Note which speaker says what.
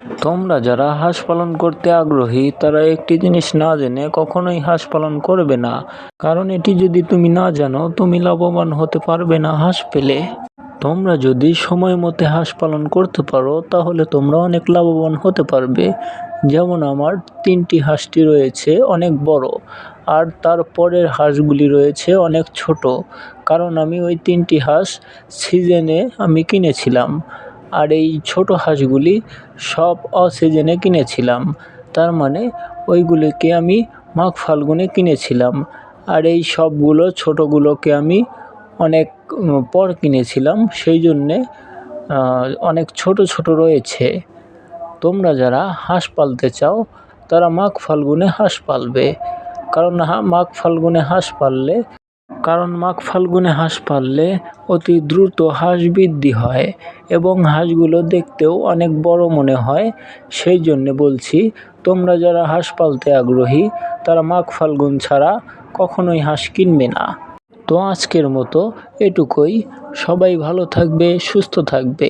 Speaker 1: তোমরা যারা হাঁস পালন করতে আগ্রহী, তারা একটি জিনিস না জেনে কখনোই হাঁস পালন করবে না। কারণ এটি যদি তুমি না জানো, তুমি লাভবান হতে পারবে না হাঁস পেলে। তোমরা যদি সময় মতে হাঁস পালন করতে পারো, তাহলে তোমরা অনেক লাভবান হতে পারবে। যেমন আমার তিনটি হাঁসটি রয়েছে, অনেক বড়। আর তার পরের হাঁসগুলি রয়েছে অনেক ছোট। কারণ আমি ওই তিনটি হাঁস সিজনে আমি কিনেছিলাম। আর এই ছোট হাঁসগুলি সব অসিজনে কিনেছিলাম। তার মানে ওইগুলিকে আমি মাঘ ফাল্গুনে কিনেছিলাম। আর এই সবগুলো ছোটোগুলোকে আমি অনেক পর কিনেছিলাম। সেই জন্যে অনেক ছোট ছোট রয়েছে। তোমরা যারা হাঁস পালতে চাও, তারা মাঘ ফাল্গুনে হাঁস পালবে। কারণ মাঘ ফাল্গুনে হাঁস পাললে কারণ মাঘ ফাল্গুনে হাঁস পাললে অতি দ্রুত হাঁস বৃদ্ধি হয় এবং হাঁসগুলো দেখতেও অনেক বড় মনে হয়। সেই জন্যে বলছি, তোমরা যারা হাঁস পালতে আগ্রহী, তারা মাঘ ফাল্গুন ছাড়া কখনোই হাঁস কিনবে না। তো আজকের মতো এটুকুই। সবাই ভালো থাকবে, সুস্থ থাকবে।